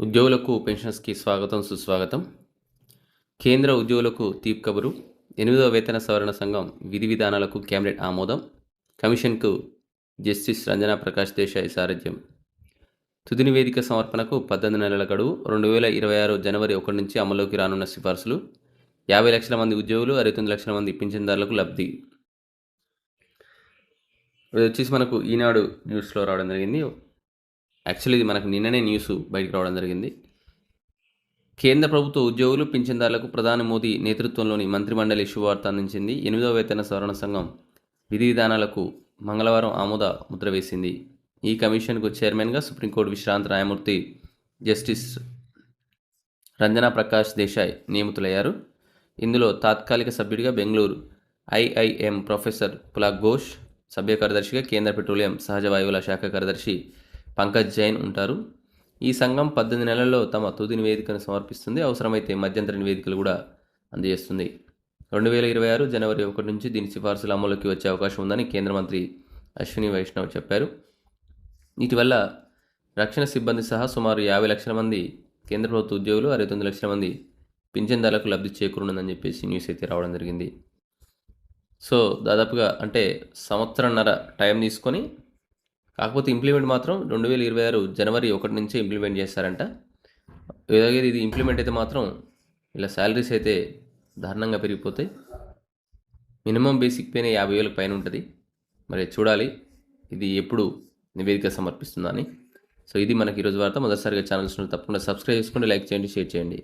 ఉద్యోగులకు పెన్షన్స్కి స్వాగతం సుస్వాగతం. కేంద్ర ఉద్యోగులకు తీపి కబురు. ఎనిమిదవ వేతన సవరణ సంఘం విధి విధానాలకు కేబినెట్ ఆమోదం. కమిషన్కు జస్టిస్ రంజనా ప్రకాష్ దేశాయ్ సారథ్యం. తుది నివేదిక సమర్పణకు పద్దెనిమిది నెలల గడువు. రెండు వేల ఇరవై ఆరు జనవరి ఒకటి నుంచి అమల్లోకి రానున్న సిఫార్సులు. యాభై లక్షల మంది ఉద్యోగులు అరవై తొమ్మిది లక్షల మంది పింఛన్దారులకు లబ్ధి. ఇది వచ్చేసి మనకు ఈనాడు న్యూస్లో రావడం జరిగింది. యాక్చువల్లీ ఇది మనకు నిన్ననే న్యూస్ బయటకు రావడం జరిగింది. కేంద్ర ప్రభుత్వ ఉద్యోగులు పింఛన్దారులకు ప్రధాని మోదీ నేతృత్వంలోని మంత్రిమండలి శుభవార్త అందించింది. ఎనిమిదవ వేతన సవరణ సంఘం విధి విధానాలకు మంగళవారం ఆమోద ముద్ర వేసింది. ఈ కమిషన్కు చైర్మన్గా సుప్రీంకోర్టు విశ్రాంత న్యాయమూర్తి జస్టిస్ రంజనా ప్రకాష్ దేశాయ్ నియమితులయ్యారు. ఇందులో తాత్కాలిక సభ్యుడిగా బెంగళూరు ఐఐఎం ప్రొఫెసర్ పులాక్ ఘోష్ సభ్య కార్యదర్శిగా కేంద్ర పెట్రోలియం సహజ వాయువుల శాఖ కార్యదర్శి పంకజ్ జైన్ ఉంటారు. ఈ సంఘం పద్దెనిమిది నెలల్లో తమ తుది నివేదికను సమర్పిస్తుంది. అవసరమైతే మధ్యంతర నివేదికలు కూడా అందజేస్తుంది. రెండు వేల ఇరవై ఆరు జనవరి ఒకటి నుంచి దీని సిఫార్సులు అమలుకి వచ్చే అవకాశం ఉందని కేంద్ర మంత్రి అశ్విని వైష్ణవ్ చెప్పారు. వీటివల్ల రక్షణ సిబ్బంది సహా సుమారు యాభై లక్షల మంది కేంద్ర ప్రభుత్వ ఉద్యోగులు అరవై తొమ్మిది లక్షల మంది పింఛన్దారులకు లబ్ధి చేకూరుందని చెప్పేసి న్యూస్ అయితే రావడం జరిగింది. సో దాదాపుగా అంటే సంవత్సరంన్నర టైం తీసుకొని కాకపోతే ఇంప్లిమెంట్ మాత్రం రెండు వేల ఇరవై ఆరు జనవరి ఒకటి నుంచే ఇంప్లిమెంట్ చేస్తారంట. ఏదైతే ఇది ఇంప్లిమెంట్ అయితే మాత్రం ఇలా శాలరీస్ అయితే దారుణంగా పెరిగిపోతాయి. మినిమం బేసిక్ పైన యాభై వేలకు పైన ఉంటుంది. మరి చూడాలి ఇది ఎప్పుడు నివేదిక సమర్పిస్తుందని సో ఇది మనకి ఈరోజు వార్త. మొదటిసారిగా ఛానల్స్ తప్పకుండా సబ్స్క్రైబ్ చేసుకోండి లైక్ చేయండి షేర్ చేయండి.